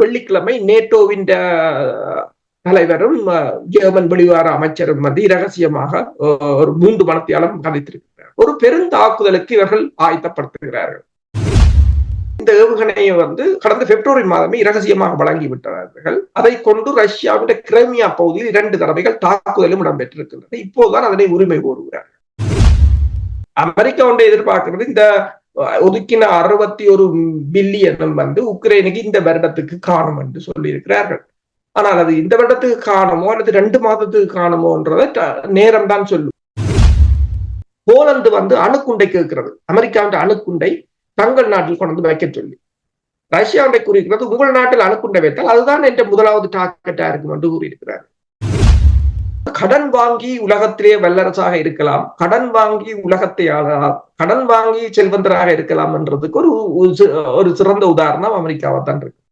வெள்ளிக்கிழமை நேட்டோவின் தலைவரும் ஜெர்மன் வெளிவார அமைச்சரும் வந்து இரகசியமாக ஒரு மூன்று மனத்தியாலும் கதைத்திருக்கிறார். ஒரு பெருந்தாக்குதலுக்கு இவர்கள் ஆயத்தப்படுத்துகிறார்கள். இந்த ஏவுகணையை வந்து கடந்த பிப்ரவரி மாதமே இரகசியமாக வழங்கி விட்டார்கள் அதை கொண்டு ரஷ்யாவின் கிரைமியா பகுதியில் இரண்டு தடவைகள் தாக்குதலும் இடம்பெற்றிருக்கின்றது இப்போதுதான் அதனை உரிமை கோருகிறார்கள். அமெரிக்கா ஒன்றை எதிர்பார்க்கிறது. இந்த ஒதுக்கின அறுபத்தி ஒரு பில்லியனும் வந்து உக்ரைனுக்கு இந்த வருடத்துக்கு காணும் என்று சொல்லியிருக்கிறார்கள். ஆனால் அது இந்த வருடத்துக்கு காணுமோ அல்லது ரெண்டு மாதத்துக்கு காணுமோன்றதை நேரம் தான் சொல்லும். போலந்து வந்து அணுக்குண்டை கேட்கிறது. அமெரிக்காவின் அணுக்குண்டை தங்கள் நாட்டில் கொண்டு வைக்க சொல்லி. ரஷ்யாவை கூறியிருக்கிறது உங்கள் நாட்டில் அணுக்குண்டை வைத்தால் அதுதான் என்ற முதலாவது டார்கெட்டா இருக்கும் என்று கூறியிருக்கிறார். கடன் வாங்கி உலகத்திலே வல்லரசாக இருக்கலாம் கடன் வாங்கி உலகத்தை ஆளலாம் கடன் வாங்கி செல்வந்தராக இருக்கலாம் என்றதுக்கு ஒரு ஒரு சிறந்த உதாரணம் அமெரிக்காவை தான் இருக்கு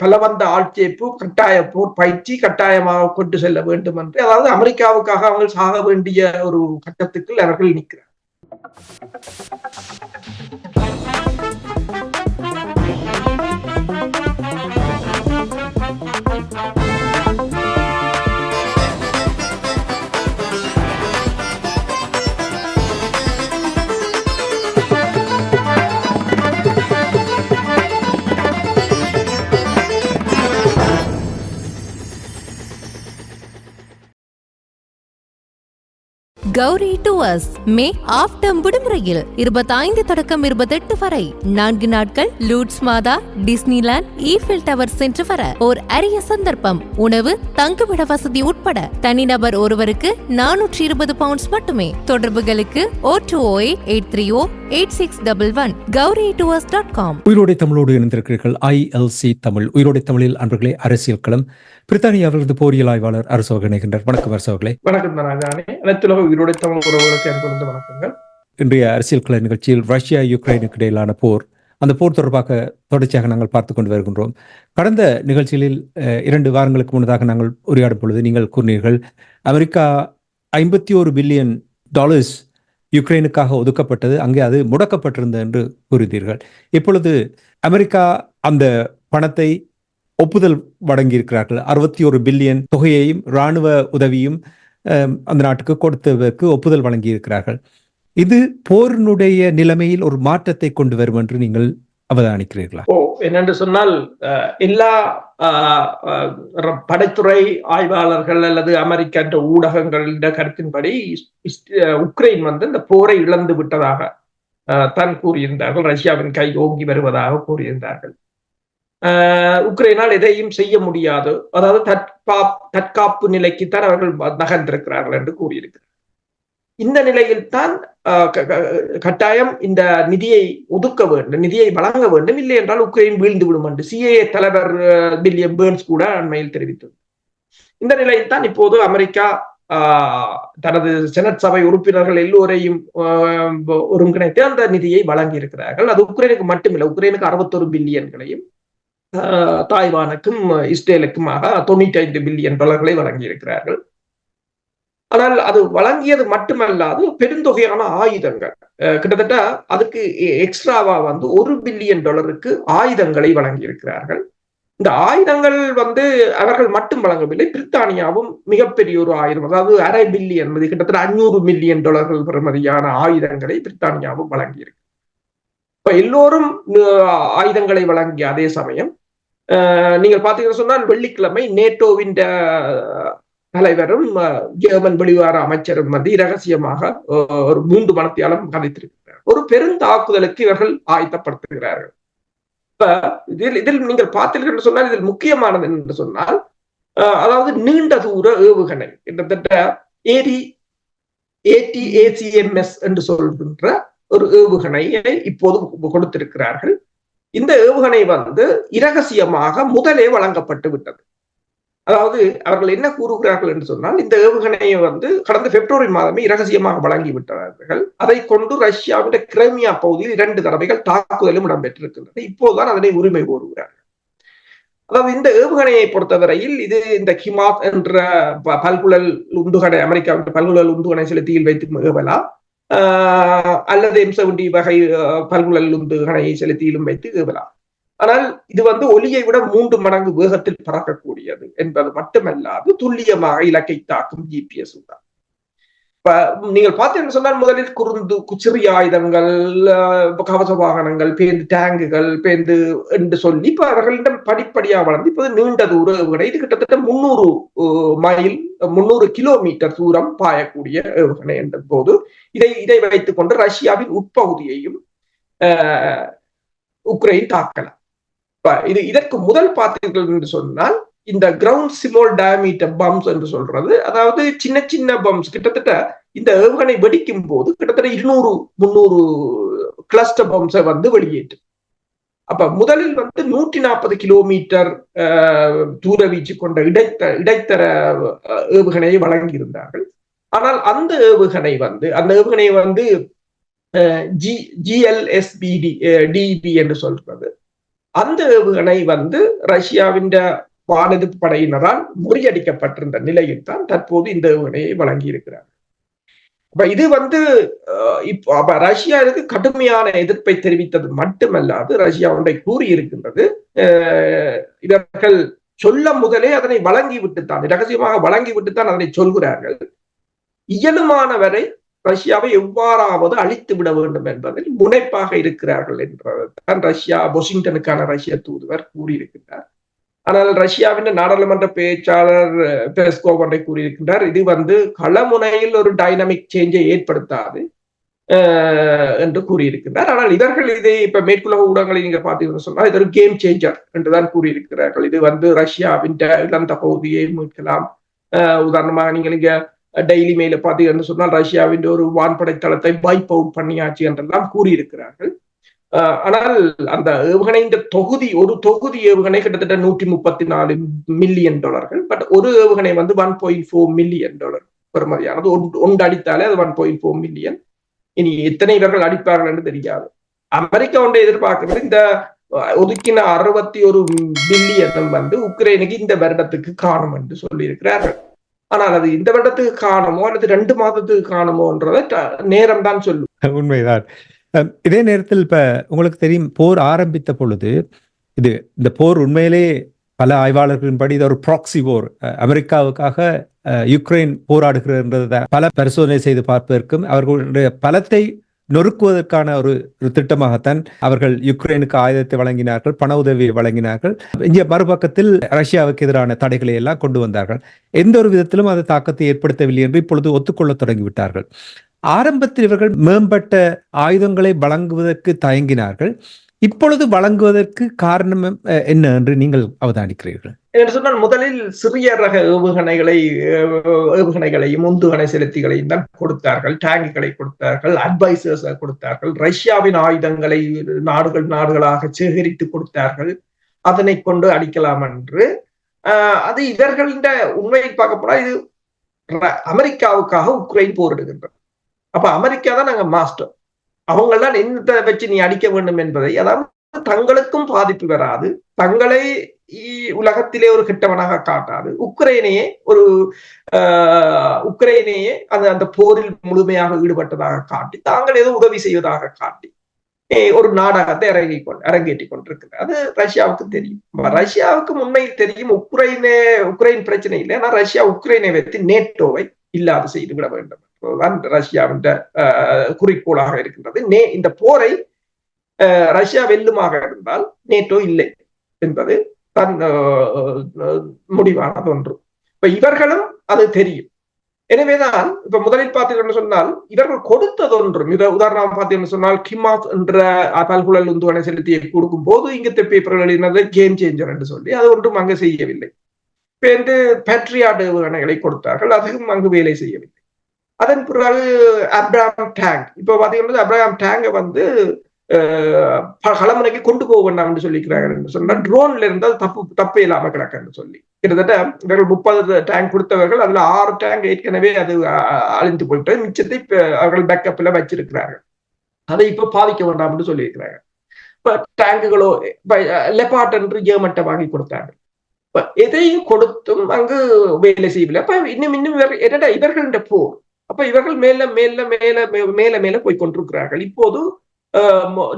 பலவந்த ஆட்சேப்பு கட்டாய போர் பயிற்சி கட்டாயமாக கொண்டு செல்ல வேண்டும் என்று அதாவது அமெரிக்காவுக்காக அவங்க சாக வேண்டிய ஒரு கட்டத்துக்கு அவர்கள் நிற்கிறார் Thank you. Gowri tours May off விடுமுறையில் இருபத்தைந்து தொடக்கம் இருபத்தெட்டு வரை. நான்கு நாட்கள் லூட்ஸ் மாதா டிஸ்னிலாண்ட் ஈஃபில் டவர் சென்று வர ஓர் அரிய சந்தர்ப்பம். உணவு தங்குமிட வசதி உட்பட தனிநபர் ஒருவருக்கு நானூற்றி இருபது பவுண்ட்ஸ் மட்டுமே. தொடர்புகளுக்கு O two O eight three O eight six double one Gowri tours dot com உயிரோடை தமிழோடு இணைந்திருக்கிறீர்கள் ஐஎல்சி தமிழ். உயிரோடை தமிழில் அன்பர்களே அரசியல் களம். பிரித்தானிய அவர்களது போரியல் ஆய்வாளர் அரசோக இணைகின்றார். வணக்கம் அரசோகளே வணக்கம் அனைத்துலக உயிரோடை தமிழ் உறவுகளுக்கு ஏற்படுத்த வணக்கங்கள். இன்றைய அரசியல் கலை நிகழ்ச்சியில் ரஷ்யா யுக்ரைனுக்கு இடையிலான போர். அந்த போர் தொடர்பாக தொடர்ச்சியாக நாங்கள் பார்த்து கொண்டு வருகின்றோம். கடந்த நிகழ்ச்சிகளில் இரண்டு வாரங்களுக்கு முன்னதாக நாங்கள் உரையாடும் பொழுது நீங்கள் கூறினீர்கள் அமெரிக்கா ஐம்பத்தி ஒரு பில்லியன் டாலர்ஸ் யுக்ரைனுக்காக ஒதுக்கப்பட்டது அங்கே அது முடக்கப்பட்டிருந்தது என்று கூறினீர்கள். இப்பொழுது அமெரிக்கா அந்த பணத்தை ஒப்புதல் வழங்கியிருக்கிறார்கள். அறுபத்தி ஒரு பில்லியன் தொகையையும் இராணுவ உதவியும் அந்த நாட்டுக்கு கொடுத்ததற்கு ஒப்புதல் வழங்கியிருக்கிறார்கள். இது போரினுடைய நிலைமையில் ஒரு மாற்றத்தை கொண்டு வரும் என்று நீங்கள் அவதானிக்கிறீர்களா? ஓ என்னென்று சொன்னால் எல்லா படைத்துறை ஆய்வாளர்கள் அல்லது அமெரிக்க என்ற ஊடகங்களின் கருத்தின்படி உக்ரைன் வந்து இந்த போரை இழந்து விட்டதாக தான் கூறியிருந்தார்கள். ரஷ்யாவின் கை ஓங்கி வருவதாக கூறியிருந்தார்கள். உக்ரைனால் எதையும் செய்ய முடியாது. அதாவது தற்கா தற்காப்பு நிலைக்குத்தான் அவர்கள் நகர்ந்திருக்கிறார்கள் என்று கூறியிருக்கிறார். இந்த நிலையில் தான் கட்டாயம் இந்த நிதியை ஒதுக்க வேண்டும் நிதியை வழங்க வேண்டும். இல்லை என்றால் உக்ரைன் வீழ்ந்து விடும் என்று சிஏஏ தலைவர் வில்லியம் பேர்ன்ஸ் கூட அண்மையில் தெரிவித்தது இந்த நிலையில் தான் இப்போது அமெரிக்கா தனது செனட் சபை உறுப்பினர்கள் எல்லோரையும் ஒருங்கிணைத்து அந்த நிதியை வழங்கி இருக்கிறார்கள் அது உக்ரைனுக்கு மட்டுமில்லை உக்ரைனுக்கு அறுபத்தொரு பில்லியன்களையும் தாய்வானுக்கும் இஸ்ரேலுக்குமாக தொண்ணூற்றி ஐந்து பில்லியன் டாலர்களை வழங்கியிருக்கிறார்கள். ஆனால் அது வழங்கியது மட்டுமல்லாது பெருந்தொகையான ஆயுதங்கள். கிட்டத்தட்ட அதுக்கு எக்ஸ்ட்ராவா வந்து ஒரு பில்லியன் டாலருக்கு ஆயுதங்களை வழங்கியிருக்கிறார்கள். இந்த ஆயுதங்கள் வந்து அவர்கள் மட்டும் வழங்கவில்லை பிரித்தானியாவும் மிகப்பெரிய ஒரு ஆயுதம் அதாவது அரை பில்லியன் கிட்டத்தட்ட அஞ்சூறு மில்லியன் டாலர்கள் பெறுமதியான ஆயுதங்களை பிரித்தானியாவும் வழங்கியிருக்கு. இப்ப எல்லோரும் ஆயுதங்களை வழங்கிய அதே சமயம் நீங்கள் பார்த்தீங்கன்னா சொன்னால் வெள்ளிக்கிழமை நேட்டோவின் தலைவரும் ஜெர்மன் வெளிவார அமைச்சரும் வந்து இரகசியமாக ஒரு மூன்று மனத்தியாலும் கதைத்திருக்கிறார். ஒரு பெருந்தாக்குதலுக்கு இவர்கள் ஆயத்தப்படுத்துகிறார்கள். இப்ப இதில் இதில் நீங்கள் பார்த்தீர்கள் என்று சொன்னால் இதில் முக்கியமானது என்று சொன்னால் அதாவது நீண்ட தூர ஏவுகணை கிட்டத்தட்ட ஏடி ஏடிஏசிஎம்எஸ் என்று சொல்கின்ற ஒரு ஏவுகணையை இப்போது கொடுத்திருக்கிறார்கள். இந்த ஏவுகணை வந்து இரகசியமாக முதலே வழங்கப்பட்டு விட்டது. அதாவது அவர்கள் என்ன கூறுகிறார்கள் என்று சொன்னால் இந்த ஏவுகணையை வந்து கடந்த பிப்ரவரி மாதமே இரகசியமாக வழங்கி விட்டார்கள். அதை கொண்டு ரஷ்யாவின் கிரைமியா பகுதியில் இரண்டு தடவைகள் தாக்குதலும் இடம்பெற்றிருக்கின்றது இப்போதுதான் அதனை உரிமை கோருகிறார்கள். அதாவது இந்த ஏவுகணையை பொறுத்தவரையில் இது இந்த கிமாத் என்ற பல்குழல் உந்துகணை அமெரிக்காவின் பல்குழல் உந்துகணை செலுத்தியில் வைத்து ஏவலாம். அல்லது எம் செவன்டி வகை பல்குழல் உந்துகணையை செலுத்தியிலும் வைத்து ஏவலாம் ஆனால் இது வந்து ஒலியை விட மூன்று மடங்கு வேகத்தில் பறக்கக்கூடியது என்பது மட்டுமல்லாது துல்லியமாக இலக்கை தாக்கும் ஜிபிஎஸ் தான் இப்ப நீங்கள் பார்த்தீங்கன்னு சொன்னால் முதலில் குறுந்து சிறிய ஆயுதங்கள் கவச வாகனங்கள் பேருந்து டேங்குகள் பேருந்து என்று சொல்லி இப்ப அவர்களிடம் படிப்படியா வளர்ந்து இப்போது நீண்ட தூர ஏவுகணை. இது கிட்டத்தட்ட முன்னூறு மைல் முன்னூறு கிலோமீட்டர் தூரம் பாயக்கூடிய ஏவுகணை என்ற போது இதை இதை வைத்துக் கொண்டு ரஷ்யாவின் உட்பகுதியையும் உக்ரைன் தாக்கலாம். இது இதற்கு முதல் பார்த்தீர்கள் என்று சொன்னால் இந்த கிரவுண்ட் சிமோல் டயமீட்டர் பம்ஸ் என்று சொல்றது. அதாவது சின்ன சின்ன பம்ஸ் கிட்டத்தட்ட இந்த ஏவுகணை வெடிக்கும் போது கிட்டத்தட்ட இருநூறு முந்நூறு கிளஸ்டர் பம்ஸை வந்து வெளியேற்றும் அப்ப முதலில் வந்து நூற்றி நாற்பது கிலோமீட்டர் தூர வீச்சு கொண்ட இடைத்த இடைத்தர ஏவுகணையை வழங்கியிருந்தார்கள். ஆனால் அந்த ஏவுகணை வந்து அந்த ஏவுகணை வந்து ஜி ஜிஎல்எஸ்பிடி டிபி என்று சொல்றது. அந்த ஏவுகணை வந்து ரஷ்யாவின் வானெதிர்ப்பு படையினரால் முறியடிக்கப்பட்டிருந்த நிலையில் தான் தற்போது இந்த ஏவுகணையை வழங்கி இருக்கிறார் அப்ப இது வந்து இப்போ அப்ப ரஷ்யாவுக்கு கடுமையான எதிர்ப்பை தெரிவித்தது மட்டுமல்லாது ரஷ்யா ஒன்றை கூறியிருக்கின்றது இவர்கள் சொல்ல முதலே அதனை வழங்கி விட்டுத்தான் ரகசியமாக வழங்கி விட்டுத்தான் அதனை சொல்கிறார்கள். இயலுமான வரை ரஷ்யாவை எவ்வாறாவது அழித்து விட வேண்டும் என்பதில் முனைப்பாக இருக்கிறார்கள் என்றதான் ரஷ்யா வாஷிங்டனுக்கான ரஷ்ய தூதுவர் கூறியிருக்கிறார். ஆனால் ரஷ்யாவின் நாடாளுமன்ற பேச்சாளர் பெஸ்கோவ் ஒன்றை கூறியிருக்கின்றார். இது வந்து களமுனையில் ஒரு டைனமிக் சேஞ்சை ஏற்படுத்தாது என்று கூறியிருக்கிறார் ஆனால் இவர்கள் இதை இப்ப மேற்குலக ஊடகங்களை நீங்க பார்த்தீங்கன்னு சொன்னால் இது ஒரு கேம் சேஞ்சர் என்றுதான் கூறியிருக்கிறார்கள். இது வந்து ரஷ்யாவின் இழந்த பகுதியை மீட்கலாம். உதாரணமாக நீங்கள் இங்க டெய்லி மெயில பார்த்தீங்கன்னு சொன்னால் ரஷ்யாவின் ஒரு வான்படை தளத்தை வைப் அவுட் பண்ணியாச்சு என்றெல்லாம் கூறியிருக்கிறார்கள். ஆனால் அந்த ஏவுகணையின் தொகுதி ஒரு தொகுதி ஏவுகணை கிட்டத்தட்ட நூற்றி முப்பத்தி நாலு மில்லியன் டாலர்கள் பட் ஒரு ஏவுகணை வந்து one point four million dollar பெறுமதியானது. ஒன்று அடித்தாலே அது ஒன் பாயிண்ட் ஃபோர் மில்லியன் இனி எத்தனை இவர்கள் அடிப்பார்கள் என்று தெரியாது. அமெரிக்கா ஒன்றை எதிர்பார்க்கிறது. இந்த ஒதுக்கின அறுபத்தி ஒரு பில்லியன் வந்து உக்ரைனுக்கு இந்த வருடத்துக்கு காணும் என்று சொல்லியிருக்கிறார்கள். ஆனால் அது இந்த வருடத்துக்கு காணுமோ அல்லது ரெண்டு மாதத்துக்கு காணுமோன்றத நேரம் தான் சொல்லும். உண்மைதான். இதே நேரத்தில் இப்ப உங்களுக்கு தெரியும் போர் ஆரம்பித்த பொழுது இது இந்த போர் உண்மையிலே பல ஆய்வாளர்களின்படி இது ஒரு ப்ராக்சி போர் அமெரிக்காவுக்காக யுக்ரைன் போராடுகிறத பல பரிசோதனை செய்து பார்ப்பதற்கும் அவர்களுடைய பலத்தை நொறுக்குவதற்கான ஒரு ஒரு திட்டமாகத்தான் அவர்கள் யுக்ரைனுக்கு ஆயுதத்தை வழங்கினார்கள் பண உதவியை வழங்கினார்கள். இங்கே மறுபக்கத்தில் ரஷ்யாவுக்கு எதிரான தடைகளை எல்லாம் கொண்டு வந்தார்கள். எந்த ஒரு விதத்திலும் அது தாக்கத்தை ஏற்படுத்தவில்லை என்று இப்பொழுது ஒத்துக்கொள்ள தொடங்கிவிட்டார்கள். ஆரம்பத்தில் இவர்கள் மேம்பட்ட ஆயுதங்களை வழங்குவதற்கு தயங்கினார்கள். இப்பொழுது வழங்குவதற்கு காரணம் என்ன என்று நீங்கள் அவதானிக்கிறீர்கள்? என்று சொன்னால் முதலில் சிறிய ரக ஏவுகணைகளை ஏவுகணைகளையும் உந்துகணை செலுத்திகளையும் தான் கொடுத்தார்கள். டேங்குகளை கொடுத்தார்கள் அட்வைசர்ஸ் கொடுத்தார்கள். ரஷ்யாவின் ஆயுதங்களை நாடுகள் நாடுகளாக சேகரித்து கொடுத்தார்கள். அதனை கொண்டு அடிக்கலாம் என்று. அது இவர்களின் உண்மையை பார்க்க போனால் இது அமெரிக்காவுக்காக உக்ரைன் போரிடுகின்றது. அப்ப அமெரிக்கா தான் நாங்க மாஸ்டர் அவங்கெல்லாம் என்னத்தை வச்சு நீ அடிக்க வேண்டும் என்பதை அதாவது தங்களுக்கும் பாதிப்பு வராது. தங்களை உலகத்திலே ஒரு கிட்டவனாக காட்டாது. உக்ரைனையே ஒரு உக்ரைனையே அந்த அந்த போரில் முழுமையாக ஈடுபட்டதாக காட்டி தாங்கள் ஏதோ உதவி செய்வதாக காட்டி ஒரு நாடகத்தை இறங்கி கொண்டு அரங்கேற்றி கொண்டிருக்கிறது அது ரஷ்யாவுக்கு தெரியும். ரஷ்யாவுக்கு உண்மையில் தெரியும் உக்ரைனே உக்ரைன் பிரச்சனை இல்லை. ஆனா ரஷ்யா உக்ரைனை வைத்து நேட்டோவை இல்லாது செய்து விட வேண்டும். தான் ரஷ்யாவின் குறிக்கோளாக இருக்கின்றது. நே இந்த போரை ரஷ்யா வெல்லுமாக இருந்தால் நேட்டோ இல்லை என்பது தன் முடிவானது ஒன்று. இப்ப இவர்களும் அது தெரியும். எனவேதான் இப்ப முதலில் பார்த்தீங்கன்னு சொன்னால் இவர்கள் கொடுத்தது ஒன்றும். இத உதாரணம் பார்த்தீங்கன்னு சொன்னால் கிமாஸ் என்ற பல்குழல் உந்துவனை செலுத்தியை கொடுக்கும் போது இங்கத்த பேப்பர்கள் எழுதினது கேம் சேஞ்சர் என்று சொல்லி அது ஒன்றும் அங்கு செய்யவில்லை. இப்ப வந்து பேட்ரியாட் ஏவுகணைகளை கொடுத்தார்கள் அதுவும் அங்கு வேலை செய்யவில்லை. அதன் பிறகு அப்ராம் டேங்க் இப்ப பாத்தீங்கன்னா அப்ராம் டேங்கை வந்து களமுனைக்கு கொண்டு போக வேண்டாம் சொல்லிக்கிறாங்க சொன்னா ட்ரோன்ல இருந்தால் தப்பு தப்பு இல்லாம கிடக்குன்னு சொல்லி. கிட்டத்தட்ட இவர்கள் முப்பது டேங்க் கொடுத்தவர்கள் அதுல ஆறு டேங்க் ஏற்கனவே அது அழிந்து போயிட்டு மிச்சத்தை அவர்கள் பேக்கப்ல வச்சிருக்கிறார்கள். அதை இப்ப பாதிக்க வேண்டாம்னு சொல்லியிருக்கிறாங்க இப்ப டேங்குகளோ லெபாட் என்று ஏமட்டை வாங்கி கொடுத்தாங்க எதையும் கொடுத்தும் அங்கு வேலை செய்யவில்லை. அப்ப இன்னும் இன்னும் என்னடா இவர்கள போர் அப்ப இவர்கள் மேல மேல மேல மேல மேல போய் கொண்டிருக்கிறார்கள். இப்போது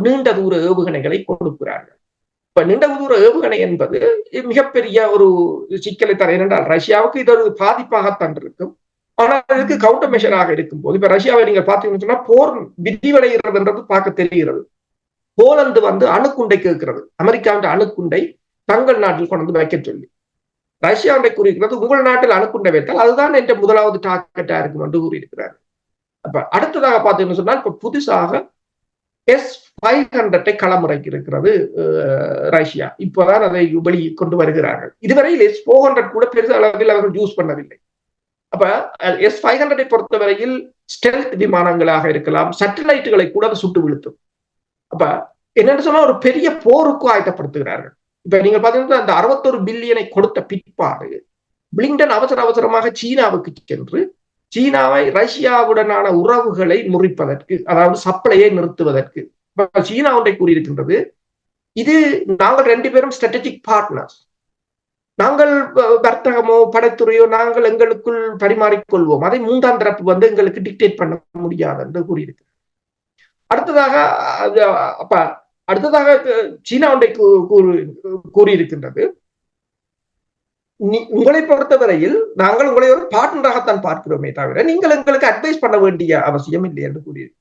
நீண்ட தூர ஏவுகணைகளை கொடுக்கிறார்கள். இப்ப நீண்ட தூர ஏவுகணை என்பது மிகப்பெரிய ஒரு சிக்கலை தர ஏனென்றால் ரஷ்யாவுக்கு இது ஒரு பாதிப்பாகத்தான் இருக்கும். ஆனால் அதுக்கு கவுண்டர் மெஷராக இருக்கும் போது இப்ப ரஷ்யாவை நீங்க பாத்தீங்கன்னு சொன்னா போர் விரிவடைகிறதுன்றது பார்க்க தெரிகிறது. போலந்து வந்து அணுக்குண்டை கேட்கிறது. அமெரிக்காவின் அணுக்குண்டை தங்கள் நாட்டில் கொண்டு வந்து வைக்க சொல்லி. ரஷ்யாவை கூறியிருக்கிறது உங்கள் நாட்டில் அணுக்குண்டை வைத்தால் அதுதான் என்ற முதலாவது டார்கெட்டா இருக்கும் என்று கூறியிருக்கிறார். அப்ப அடுத்ததாக பார்த்தீங்கன்னு சொன்னால் இப்ப புதுசாக எஸ் ஃபைவ் ஹண்ட்ரட்டை களமிறக்கி இருக்கிறது ரஷ்யா. இப்போதான் அதை வெளி கொண்டு வருகிறார்கள். இதுவரையில் எஸ் ஃபோர் ஹண்ட்ரட் கூட பெரிய அளவில் அவர்கள் யூஸ் பண்ணவில்லை. அப்ப எஸ் ஃபைவ் ஹண்ட்ரடை பொறுத்தவரையில் ஸ்டெல்த் விமானங்களாக இருக்கலாம் சேட்டலைட்டுகளை கூட சுட்டு வீழ்த்தும். அப்ப என்னன்னு சொன்னா ஒரு பெரிய போருக்கு ஆயத்தப்படுத்துகிறார்கள். இப்ப நீங்க பாத்தீங்கன்னா அந்த அறுபத்தொரு பில்லியனை கொடுத்த பிற்பாடு பிளிங்டன் அவசர அவசரமாக சீனாவுக்கு சென்று சீனாவை ரஷ்யாவுடனான உறவுகளை முறிப்பதற்கு அதாவது சப்ளையை நிறுத்துவதற்கு. சீனா ஒன்றை கூறியிருக்கின்றது. இது நாங்கள் ரெண்டு பேரும் ஸ்ட்ராட்டஜிக் பார்ட்னர்ஸ் நாங்கள் வர்த்தகமோ படைத்துறையோ நாங்கள் எங்களுக்குள் பரிமாறிக்கொள்வோம் அதை மூன்றாம் தரப்பு வந்து எங்களுக்கு டிக்டேட் பண்ண முடியாது என்று கூறியிருக்கு அடுத்ததாக அப்ப அடுத்ததாக சீனா ஒன்றை கூறியிருக்கின்றது. உங்களை பொறுத்தவரையில் நாங்கள் உங்களை ஒரு பார்ட்னராகத்தான் பார்க்கிறோமே தவிர நீங்கள் எங்களுக்கு அட்வைஸ் பண்ண வேண்டிய அவசியம் இல்லை என்று கூறியிருக்கு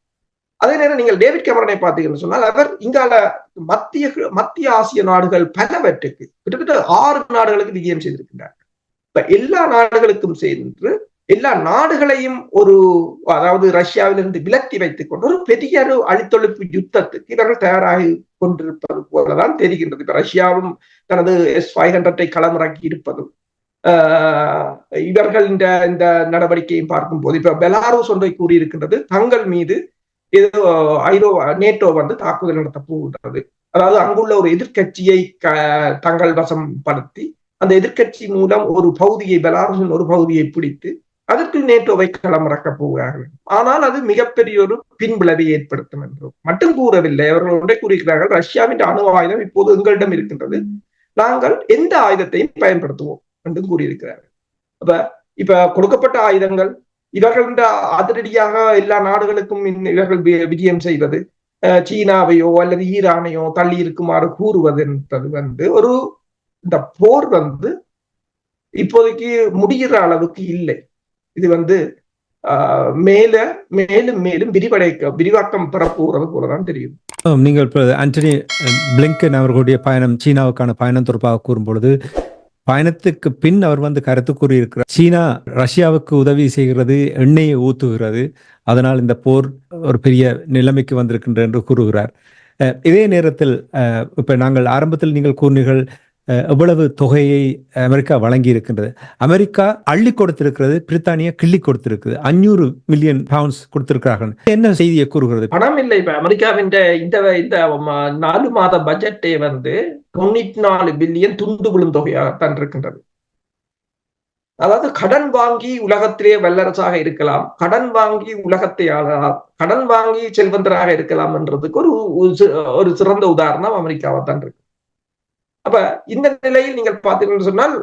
அதே நேரம் நீங்கள் டேவிட் கேமரனை பார்த்தீங்கன்னு சொன்னால் அவர் இங்கால மத்திய மத்திய ஆசிய நாடுகள் பலவற்றுக்கு கிட்டத்தட்ட ஆறு நாடுகளுக்கு விஜயம் செய்திருக்கின்றார். இப்ப எல்லா நாடுகளுக்கும் சென்று எல்லா நாடுகளையும் ஒரு அதாவது ரஷ்யாவிலிருந்து விலக்கி வைத்துக் கொண்டு ஒரு பெரிய ஒரு அழித்தொழிப்பு யுத்தத்துக்கு இவர்கள் தயாராகி கொண்டிருப்பது போலதான் தெரிகின்றது. இப்ப ரஷ்யாவும் தனது எஸ் ஃபைவ் ஹண்ட்ரட்டை களமிறக்கி இருப்பதும் இவர்கள் இந்த இந்த நடவடிக்கையும் பார்க்கும் போது இப்ப பெலாரூஸ் ஒன்றை கூறியிருக்கின்றது தங்கள் மீது ஏதோ ஐரோ நேட்டோ வந்து தாக்குதல் நடத்த போகின்றது. அதாவது அங்குள்ள ஒரு எதிர்கட்சியை தங்கள் வசம் படுத்தி அந்த எதிர்கட்சி மூலம் ஒரு பகுதியை பெலாரூசின் ஒரு பகுதியை பிடித்து அதற்கு நேட்டோவை களமிறக்க போகிறார்கள். ஆனால் அது மிகப்பெரிய ஒரு பின்விளைவை ஏற்படுத்தும் என்றும் மட்டும் கூறவில்லை. அவர்கள் ஒன்றை கூறுகிறார்கள் ரஷ்யாவின் அணு ஆயுதம் இப்போது எங்களிடம் இருக்கின்றது. நாங்கள் எந்த ஆயுதத்தையும் பயன்படுத்துவோம் என்று கூறியிருக்கிறார்கள். அப்ப இப்ப கொடுக்கப்பட்ட ஆயுதங்கள் இவர்கள் அதிரடியாக எல்லா நாடுகளுக்கும் இவர்கள் விஜயம் செய்வது சீனாவையோ அல்லது ஈரானையோ தள்ளி இருக்குமாறு கூறுவது என்பது வந்து ஒரு இந்த போர் வந்து இப்போதைக்கு முடிகிற அளவுக்கு இல்லை. இது வந்து மேல மேலும் மேலும் விரிவடைக்க விரிவாக்கம் பெறப்போறது போலதான் தெரியும். நீங்கள் ஆண்டனி பிளிங்கன் அவர்களுடைய பயணம் சீனாவுக்கான பயணம் தொடர்பாக கூறும்பொழுது பயணத்துக்கு பின் அவர் வந்து கருத்து கூறியிருக்கிறார். சீனா ரஷ்யாவுக்கு உதவி செய்கிறது எண்ணெயை ஊத்துகிறது. அதனால் இந்த போர் ஒரு பெரிய நிலைமைக்கு வந்திருக்கின்ற என்று கூறுகிறார். இதே நேரத்தில் இப்ப நாங்கள் ஆரம்பத்தில் நீங்கள் கூறினீர்கள் எவ்வளவு தொகையை அமெரிக்கா வழங்கி இருக்கின்றது அமெரிக்கா அள்ளி கொடுத்திருக்கிறது பிரித்தானியா கிள்ளி கொடுத்திருக்கிறது அஞ்சூறு மில்லியன் பவுண்ட்ஸ் கொடுத்திருக்கிறார்கள். என்ன செய்தியை கூறுகிறது? பணம் இல்லை. இப்ப அமெரிக்காவின் இந்த இந்த நாலு மாத பட்ஜெட்டே வந்து தொண்ணூத்தி நாலு பில்லியன் துண்டு விழும் தொகையாகத்தான் இருக்கின்றது. அதாவது கடன் வாங்கி உலகத்திலே வல்லரசாக இருக்கலாம் கடன் வாங்கி உலகத்தை ஆளலாம் கடன் வாங்கி செல்வந்தராக இருக்கலாம் என்றதுக்கு ஒரு ஒரு சிறந்த உதாரணம் அமெரிக்காவை தான் இருக்கு. அப்ப இந்த நிலையில் நீங்கள் பார்த்தீங்கன்னு சொன்னால்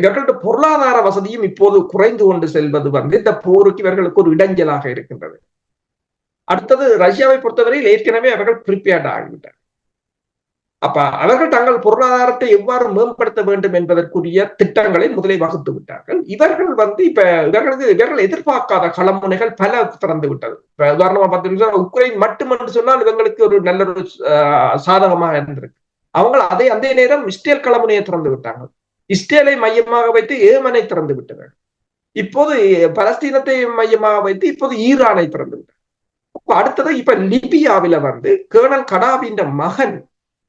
இவர்கள்ட்ட பொருளாதார வசதியும் இப்போது குறைந்து கொண்டு செல்வது வந்து இந்த போருக்கு இவர்களுக்கு ஒரு இடைஞ்சலாக இருக்கின்றது. அடுத்தது ரஷ்யாவை பொறுத்தவரையில் ஏற்கனவே அவர்கள் ப்ரிப்பேர்ட் ஆகிவிட்டார் அப்ப அவர்கள் தங்கள் பொருளாதாரத்தை எவ்வாறு மேம்படுத்த வேண்டும் என்பதற்குரிய திட்டங்களை முதலே வகுத்து விட்டார்கள். இவர்கள் வந்து இப்ப இவர்களுக்கு இவர்கள் எதிர்பார்க்காத களமுனைகள் பல திறந்து விட்டது. இப்ப உதாரணமா பார்த்தீங்கன்னா உக்ரைன் மட்டுமென்று சொன்னால் இவங்களுக்கு ஒரு நல்ல ஒரு சாதகமாக இருந்திருக்கு. அவங்க அதை அந்த நேரம் இஸ்ரேல் களமுனையை திறந்து விட்டாங்க இஸ்ரேலை மையமாக வைத்து ஏமனை திறந்து விட்டனர். இப்போது பலஸ்தீனத்தை மையமாக வைத்து இப்போது ஈரானை திறந்து விட்டார். அடுத்தது இப்ப லிபியாவில வந்து கேர்னல் கடாபின்ற மகன்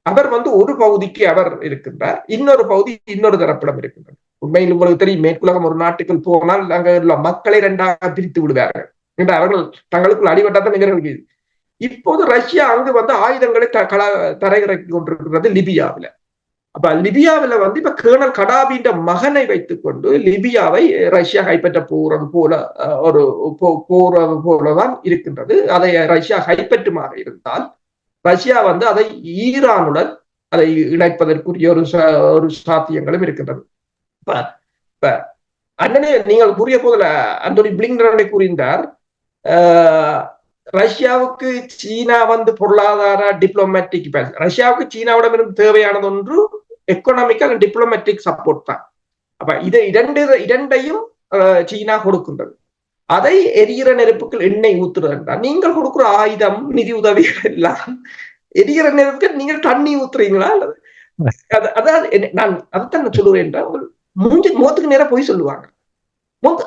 அவர் வந்து ஒரு பகுதிக்கு அவர் இருக்கின்றார். இன்னொரு பகுதி இன்னொரு தரப்பிடம் இருக்கின்றார் உண்மையில் உங்களுக்கு தெரியும் மேற்குலகம் ஒரு நாட்டுக்குள் போனால் அங்க உள்ள மக்களை இரண்டாக பிரித்து விடுவார்கள். என்று அவர்கள் தங்களுக்குள் அடிபட்டாதான் இவர்களுக்கு இப்போது ரஷ்யா அங்கு வந்து ஆயுதங்களை தரையிறக்கி கொண்டிருக்கிறது லிபியாவில. அப்ப லிபியாவில வந்து இப்ப கேர்னல் கடாபின்ற மகனை வைத்துக் கொண்டு லிபியாவை ரஷ்யா கைப்பற்ற போறது போல ஒரு போறது போலதான் இருக்கின்றது. அதை ரஷ்யா கைப்பற்றுமாக இருந்தால் ரஷ்யா வந்து அதை ஈரானுடன் அதை இணைப்பதற்குரிய ஒரு ஒரு சாத்தியங்களும் இருக்கின்றது. இப்ப அண்ணனே நீங்கள் கூறிய போதுல அந்தோனி பிளிங்கனை கூறியிருந்தார் ரஷ்யாவுக்கு சீனா வந்து பொருளாதார டிப்ளமேட்டிக் ரஷ்யாவுக்கு சீனாவிடமிருந்து தேவையானது ஒன்று எக்கனாமிக்கல் டிப்ளமேட்டிக் சப்போர்ட் தான். அப்ப இதை இரண்டு இரண்டையும் சீனா கொடுக்கின்றது. அதை எரிகிற நெருப்புக்கள் எண்ணெய் ஊத்துறதுன்றா நீங்கள் கொடுக்குற ஆயுதம் நிதி உதவிகள் எல்லாம் எரிகிற நெருப்புகள் நீங்கள் தண்ணி ஊத்துறீங்களா அல்லது? அதாவது நான் அதைத்தான் நான் சொல்லுவேன் என்றால் மூஞ்சி முகத்துக்கு நேரம் போய் சொல்லுவாங்க.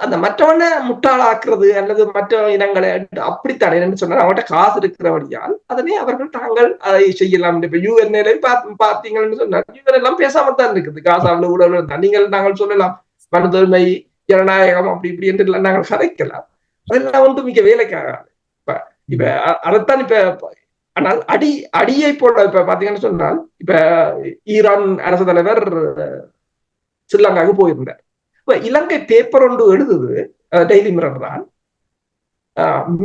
அந்த மற்றவனை முட்டாளாக்குறது அல்லது மற்ற இனங்களை அப்படி என்னன்னு சொன்னா அவங்கள்ட்ட காசு இருக்கிறபடியால் அதனை அவர்கள் தாங்கள் அதை செய்யலாம். இப்ப யூஎன்ஏல பார்த்தீங்கன்னு சொன்னா யூஎன் எல்லாம் பேசாம தான் இருக்குது. காசாவில் ஊழல் நீங்கள் நாங்கள் சொல்லலாம். மனதுரிமை ஜனநாயகம் அப்படி இப்படி என்று நாங்கள் கதைக்கலாம். அதெல்லாம் வந்து மிக வேலைக்காகாது. இப்ப இப்ப அதைத்தான் இப்ப ஆனால் அடி அடியை போல இப்ப பாத்தீங்கன்னு சொன்னால் இப்ப ஈரான் அரசு தலைவர் ஸ்ரீலங்காவுக்கு போயிருந்தார். இப்ப இலங்கை பேப்பர் ஒன்று எழுதுது டெய்லி மிரர் தான்.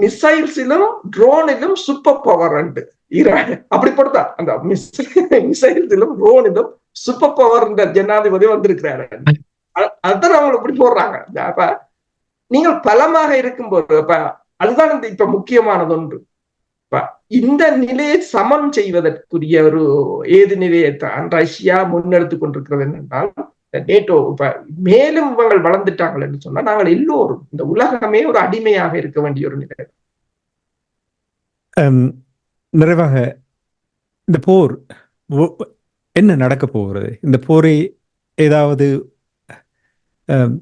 மிசைல்ஸிலும் ட்ரோனிலும் சூப்பர் பவர் ரெண்டு. ஈரான் அப்படி போடுதா அந்த மிசைல்ஸிலும் ட்ரோனிலும் சூப்பர் பவர் ஜனாதிபதி வந்திருக்கிறாரு. அதுதான் அவங்க இப்படி போடுறாங்க. அப்ப நீங்கள் பலமாக இருக்கும்போது இப்ப அதுதான் இந்த இப்ப முக்கியமானது ஒன்று. இந்த நிலையை சமன் செய்வதற்குரிய ஒரு ஏது நிலையை தான் ரஷ்யா முன்னெடுத்து கொண்டிருக்கிறது என்னென்றால் நேட்டோ இப்ப மேலும் இவங்கள் வளர்ந்துட்டாங்கள் சொன்னா நாங்கள் எல்லோரும் இந்த உலகமே ஒரு அடிமையாக இருக்க வேண்டிய ஒரு நிலை. நிறைவாக இந்த போர் என்ன நடக்க போகிறது? இந்த போரை ஏதாவது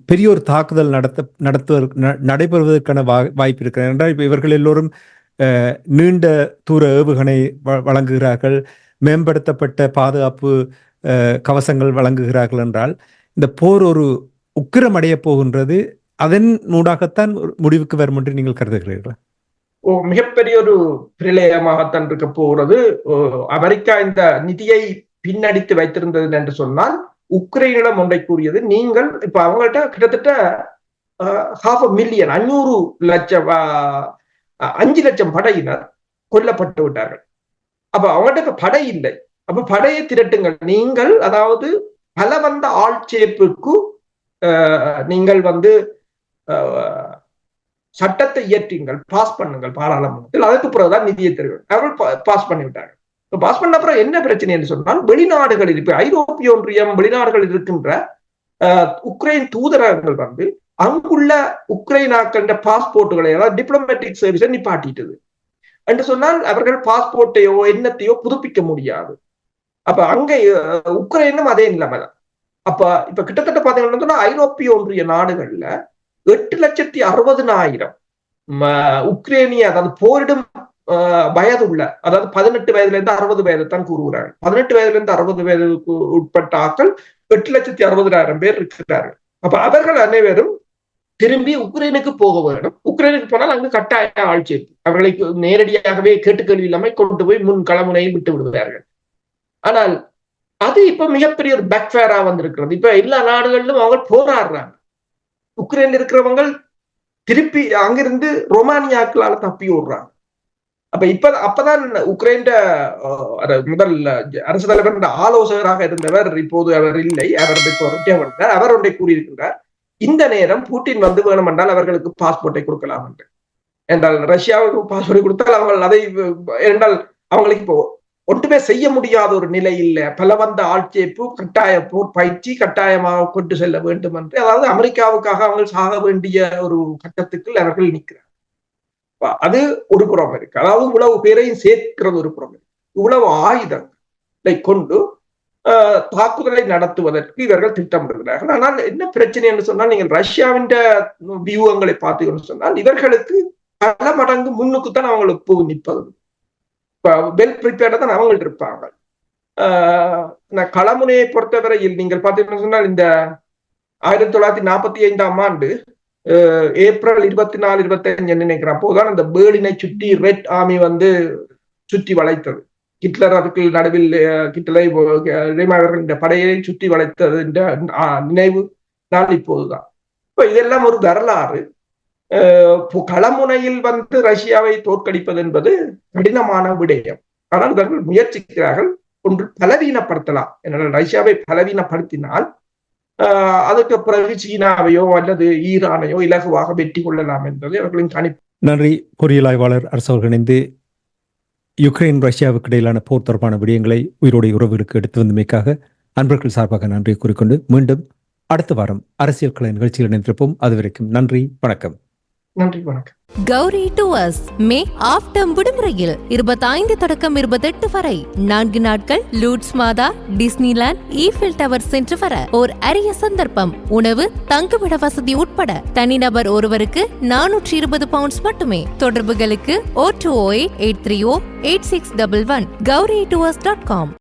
பெரிய ஒரு தாக்குதல் நடத்த நடத்துவதற்கு நடைபெறுவதற்கான வாய்ப்பு இருக்கிறது. என்றால் இப்போ இவர்கள் எல்லோரும் நீண்ட தூர ஏவுகணை வழங்குகிறார்கள். மேம்படுத்தப்பட்ட பாதுகாப்பு கவசங்கள் வழங்குகிறார்கள் என்றால் இந்த போர் ஒரு உக்கிரமடைய போகின்றது. அதன் மூடாகத்தான் முடிவுக்கு வரும் என்று நீங்கள் கருதுகிறீர்களா? ஓ மிகப்பெரிய ஒரு பிரளயமாகத்தான் இருக்க போகிறது. அமெரிக்கா இந்த நிதியை பின்னடித்து வைத்திருந்தது என்று சொன்னால் உக்ரைனிடம் ஒன்றை கூறியது நீங்கள் இப்ப அவங்கள்ட்ட கிட்டத்தட்ட ஹாஃப் மில்லியன் அஞ்சூறு லட்சம் அஞ்சு லட்சம் படையினர் கொல்லப்பட்டு விட்டார்கள். அப்ப அவங்கள்ட்ட படை இல்லை. அப்ப படையை திரட்டுங்கள். நீங்கள் அதாவது பலவந்த ஆட்சேப்புக்கு நீங்கள் வந்து சட்டத்தை இயற்றுங்கள். பாஸ் பண்ணுங்கள் பாராளுமன்றத்தில். அதுக்கு பிறகுதான் நிதியை தருவீர்கள் அவர்கள் பாஸ் பண்ணிவிட்டார்கள். பாஸ் பண்ண அப்புறம் என்ன பிரச்சனை என்று சொன்னால் வெளிநாடுகளில் இப்ப ஐரோப்பிய ஒன்றியம் வெளிநாடுகளில் இருக்கின்ற உக்ரைன் தூதரகங்கள் வந்து அங்குள்ள உக்ரைனாக்கின்ற பாஸ்போர்ட்டுகளை அதாவது டிப்ளமேட்டிக் சர்வீஸை நிப்பாட்டிட்டது. என்று சொன்னால் அவர்கள் பாஸ்போர்ட்டையோ எண்ணத்தையோ புதுப்பிக்க முடியாது. அப்ப அங்க உக்ரைனும் அதே நிலைமை தான் அப்ப இப்ப கிட்டத்தட்ட பாத்தீங்கன்னா ஐரோப்பிய ஒன்றிய நாடுகள்ல எட்டு லட்சத்தி அறுபதுனாயிரம் உக்ரைனிய அதாவது போரிடும் வயது உள்ள அதாவது பதினெட்டு வயதுல இருந்து அறுபது வயது தான் கூறுகிறார்கள். பதினெட்டு வயதுல இருந்து அறுபது வயதுக்கு உட்பட்ட ஆக்கள் எட்டு லட்சத்தி அறுபதாயிரம் பேர் இருக்கிறார்கள். அப்ப அவர்கள் அனைவரும் திரும்பி உக்ரைனுக்கு போக வேண்டும். உக்ரைனுக்கு போனால் அங்கு கட்டாய ஆட்சி அவர்களை நேரடியாகவே கேட்டுக்கேள்வி இல்லாமல் கொண்டு போய் முன் கலமுனையை விட்டு விடுவார்கள். ஆனால் அது இப்ப மிகப்பெரிய ஒரு பேக்ஃபேரா வந்திருக்கிறது. இப்ப எல்லா நாடுகளிலும் அவங்க போராடுறாங்க. உக்ரைன்ல இருக்கிறவங்க திருப்பி அங்கிருந்து ரொமானியாக்களால தப்பி விடுறாங்க அப்ப இப்ப அப்பதான் உக்ரைன் முதல் அரசு தலைவர் ஆலோசகராக இருந்தவர் இப்போது அவர் இல்லை. அவர் இப்போ வந்தார். அவர் ஒன்றை கூறியிருக்கின்றார் இந்த நேரம் பூட்டின் வந்து வேணும் என்றால் அவர்களுக்கு பாஸ்போர்ட்டை கொடுக்கலாம் என்று. என்றால் ரஷ்யாவுக்கு பாஸ்போர்ட் கொடுத்தால் அவங்க அதை என்றால் அவங்களுக்கு இப்போ ஒன்றுமே செய்ய முடியாத ஒரு நிலை இல்லை பலவந்த ஆட்சேப்பு கட்டாய போர் பயிற்சி கட்டாயமாக கொண்டு செல்ல வேண்டும் என்று. அதாவது அமெரிக்காவுக்காக அவங்க சாக வேண்டிய ஒரு கட்டத்துக்கு அவர்கள் நிற்கிறார். அது ஒரு புறம் இருக்கு. அதாவது இவ்வளவு பேரையும் சேர்க்கிறது ஒரு புறம் இருக்கு. இவ்வளவு ஆயுதங்களை கொண்டு தாக்குதலை நடத்துவதற்கு இவர்கள் திட்டமிடுகிறார்கள். ஆனால் என்ன பிரச்சனை என்று சொன்னால் நீங்கள் ரஷ்யாவின் வியூகங்களை பார்த்தீங்கன்னு சொன்னால் இவர்களுக்கு பல மடங்கு முன்னுக்குத்தான் அவங்களுக்கு நிற்பது வெல் ப்ரிப்பேர்டா தான் அவங்க இருப்பாங்க நான் களமுனையை பொறுத்தவரையில் நீங்கள் பார்த்தீங்கன்னு சொன்னால் இந்த ஆயிரத்தி தொள்ளாயிரத்தி நாற்பத்தி ஐந்தாம் ஆண்டு ஏப்ரல் இருபத்தி நாலு இருபத்தி அஞ்சு நினைக்கிறேன். அப்போதான் அந்த பேர்லினை சுற்றி ரெட் ஆர்மி வந்து சுற்றி வளைத்தது. ஹிட்லர் அதுக்கு நடுவில் ஹிட்லரை இந்த படையை சுற்றி வளைத்தது நினைவு நாள் இப்போதுதான். இப்ப இதெல்லாம் ஒரு வரலாறு. களமுனையில் வந்து ரஷ்யாவை தோற்கடிப்பது என்பது கடினமான விடயம். ஆனால் இவர்கள் முயற்சிக்கிறார்கள் ஒன்று பலவீனப்படுத்தலாம். என்னால் ரஷ்யாவை பலவீனப்படுத்தினால் அதுக்கு பிறகு சீனாவையோ அல்லது ஈரானையோ இலகுவாக வெற்றி கொள்ளலாம் என்பது அவர்களின் கணிப்பு. நன்றி பொறியியல் ஆய்வாளர் அரசவர்கள் இணைந்து யுக்ரைன் ரஷ்யாவுக்கு இடையிலான போர் தொடர்பான விடயங்களை உயிரோடைய உறவுகளுக்கு எடுத்து வந்தமைக்காக அன்பர்கள் சார்பாக நன்றி கூறிக்கொண்டு மீண்டும் அடுத்த வாரம் அரசியல் கலை நிகழ்ச்சியில் இணைந்திருப்போம். அதுவரைக்கும் நன்றி வணக்கம். நன்றி வணக்கம். கௌரி டுவர்ஸ் மே ஆஃப்டம் விடுமுறையில் இருபத்தைந்து தொடக்கம் இருபத்தெட்டு வரை நான்கு நாட்கள் லூட்ஸ் மாதா டிஸ்னிலாண்ட் ஈஃபில் டவர் சென்று வர ஓர் அரிய சந்தர்ப்பம். உணவு தங்குமிட வசதி உட்பட தனிநபர் ஒருவருக்கு நானூற்றி இருபது பவுண்ட்ஸ் மட்டுமே. தொடர்புகளுக்கு O two O eight three O eight six double one Gowri tours dot com